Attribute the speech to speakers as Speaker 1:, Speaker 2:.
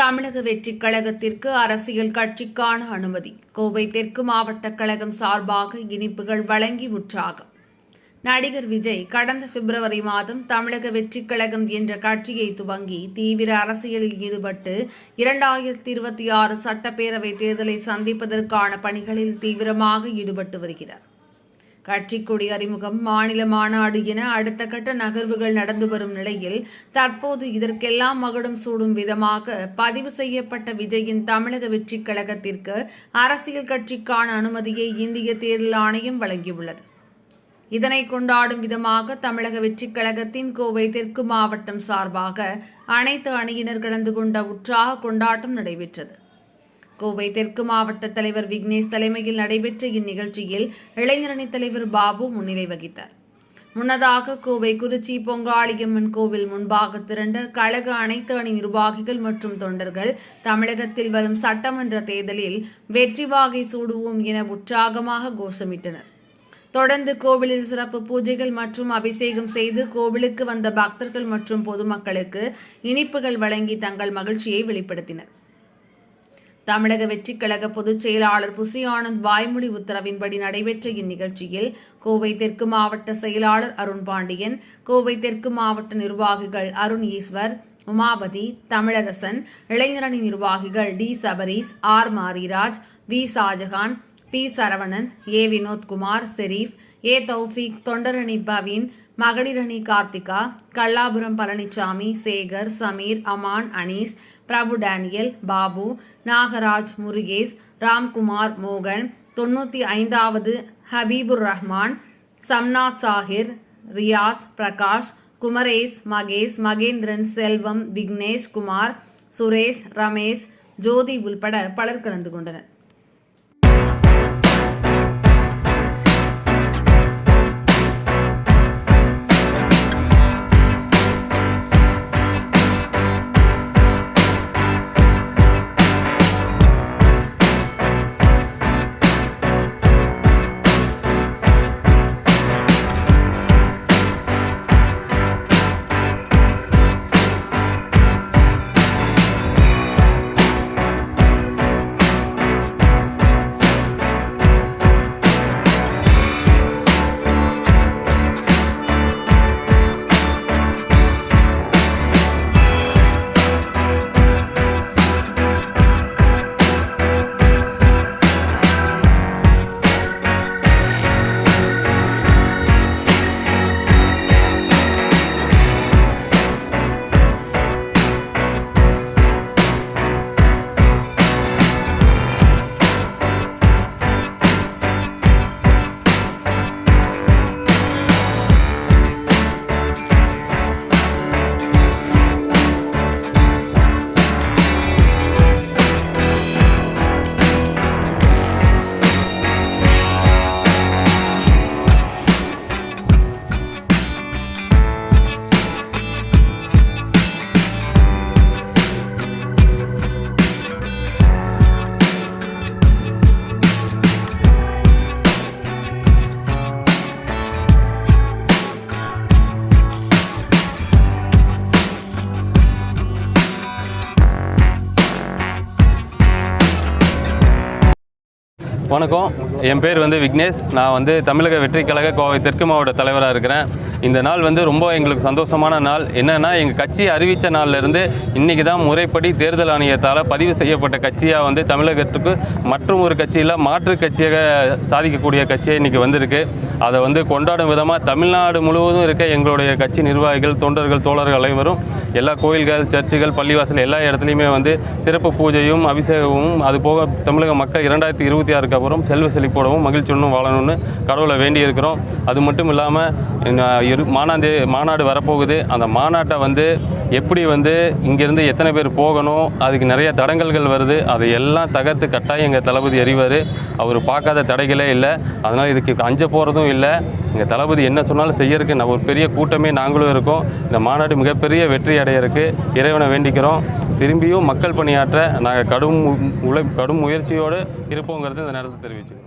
Speaker 1: தமிழக வெற்றிக் கழகத்திற்கு அரசியல் கட்சிக்கான அனுமதி. கோவை தெற்கு மாவட்ட கழகம் சார்பாக இனிப்புகள் வழங்கி உற்சாகம் நடிகர் விஜய் கடந்த பிப்ரவரி மாதம் தமிழக வெற்றிக் கழகம் என்ற கட்சியை துவங்கி தீவிர அரசியலில் ஈடுபட்டு இரண்டாயிரத்தி இருபத்தி ஆறு சட்டப்பேரவை தேர்தலை சந்திப்பதற்கான பணிகளில் தீவிரமாக ஈடுபட்டு வருகிறார். கட்சி கொடி அறிமுகம் மாநில மாநாடு என அடுத்த கட்ட நகர்வுகள் நடந்து வரும் நிலையில் தற்போது இதற்கெல்லாம் மகுடம் சூடும் விதமாக பதிவு செய்யப்பட்ட விஜயின் தமிழக வெற்றி கழகத்திற்கு அரசியல் கட்சிக்கான அனுமதியை இந்திய தேர்தல் ஆணையம் வழங்கியுள்ளது. இதனை கொண்டாடும் விதமாக தமிழக வெற்றிக் கழகத்தின் கோவை தெற்கு மாவட்டம் சார்பாக அனைத்து அணியினர் கலந்து கொண்ட உற்சாக கொண்டாட்டம் நடைபெற்றது. கோவை தெற்கு மாவட்ட தலைவர் விக்னேஷ் தலைமையில் நடைபெற்ற இந்நிகழ்ச்சியில் இளைஞரணி தலைவர் பாபு முன்னிலை வகித்தார். முன்னதாக கோவை குறிச்சி பொங்காளியம்மன் கோவில் முன்பாக திரண்ட கழக அனைத்து அணி நிர்வாகிகள் மற்றும் தொண்டர்கள் தமிழகத்தில் வரும் சட்டமன்ற தேர்தலில் வெற்றி வாகை சூடுவோம் என உற்சாகமாக கோஷமிட்டனர். தொடர்ந்து கோவிலில் சிறப்பு பூஜைகள் மற்றும் அபிஷேகம் செய்து கோவிலுக்கு வந்த பக்தர்கள் மற்றும் பொதுமக்களுக்கு இனிப்புகள் வழங்கி தங்கள் மகிழ்ச்சியை வெளிப்படுத்தினர். தமிழக வெற்றிக் கழக பொதுச் செயலாளர் புசி ஆனந்த் வாய்மொழி உத்தரவின்படி நடைபெற்ற இந்நிகழ்ச்சியில் கோவை தெற்கு மாவட்ட செயலாளர் அருண் பாண்டியன் கோவை தெற்கு மாவட்ட நிர்வாகிகள் அருண் ஈஸ்வர் உமாபதி தமிழரசன் இளைஞரணி நிர்வாகிகள் D. Sabarish R. Mariraj V. Shahjahan P. Saravanan A. Vinothkumar Sharif A. Thoufeeq தொண்டரணி Paveen மகளிரணி கார்த்திகா கல்லாபுரம் பழனிசாமி சேகர் சமீர் அமான் அனீஸ் பிரபு டேனியல் பாபு நாகராஜ் முருகேஷ் ராம்குமார் மோகன் தொண்ணூற்றி ஐந்தாவது ஹபீபுர் ரஹ்மான் சம்னா சாஹிர் ரியாஸ் பிரகாஷ் குமரேஷ் மகேஷ் மகேந்திரன் செல்வம் விக்னேஷ் குமார் சுரேஷ் ரமேஷ் ஜோதி உள்பட பலர் கலந்து கொண்டனர்.
Speaker 2: வணக்கம். என் பேர் வந்து விக்னேஷ். நான் வந்து தமிழக வெற்றி கழக கோவை தெற்கு மாவட்ட தலைவராக இருக்கிறேன். இந்த நாள் வந்து ரொம்ப எங்களுக்கு சந்தோஷமான நாள். என்னென்னா எங்கள் கட்சி அறிவித்த நாள்லேருந்து இன்றைக்கி தான் முறைப்படி தேர்தல் ஆணையத்தால் பதிவு செய்யப்பட்ட கட்சியாக வந்து தமிழகத்துக்கு மற்றும் ஒரு கட்சியில் மாற்று கட்சியாக சாதிக்கக்கூடிய கட்சியாக இன்றைக்கி வந்திருக்கு. அதை வந்து கொண்டாடும் விதமாக தமிழ்நாடு முழுவதும் இருக்க எங்களுடைய கட்சி நிர்வாகிகள் தொண்டர்கள் தோழர்கள் அனைவரும் எல்லா கோயில்கள் சர்ச்சுகள் பள்ளிவாசல் எல்லா இடத்துலையுமே வந்து சிறப்பு பூஜையும் அபிஷேகமும் அது போக தமிழக மக்கள் இரண்டாயிரத்தி இருபத்தி ஆறுக்கு அப்புறம் செல்வ செழிப்போடவும் மகிழ்ச்சியுடனும் வாழணும்னு கடவுளை வேண்டி இருக்கிறோம் அது மட்டும் இல்லாமல் இரு மாநாடு மாநாடு வரப்போகுது. அந்த மாநாட்டை வந்து எப்படி வந்து இங்கேருந்து எத்தனை பேர் போகணும் அதுக்கு நிறைய தடங்கல்கள் வருது. அதை எல்லாம் தகர்த்து கட்டாயம் எங்கள் தளபதி அறிவார் அவர் பார்க்காத தடைகளே இல்லை. அதனால் இதுக்கு அஞ்ச போகிறதும் இல்லை. எங்கள் தளபதி என்ன சொன்னாலும் செய்யறதுக்கு நான் ஒரு பெரிய கூட்டமே நாங்களும் இருக்கோம். இந்த மாநாடு மிகப்பெரிய வெற்றி அடையிறதுக்கு இறைவனை வேண்டிக்கிறோம். திரும்பியும் மக்கள் பணியாற்ற நாங்கள் கடும் உழை கடும் முயற்சியோடு இருப்போங்கிறது இந்த நேரத்தில் தெரிவிச்சுக்கிறோம்.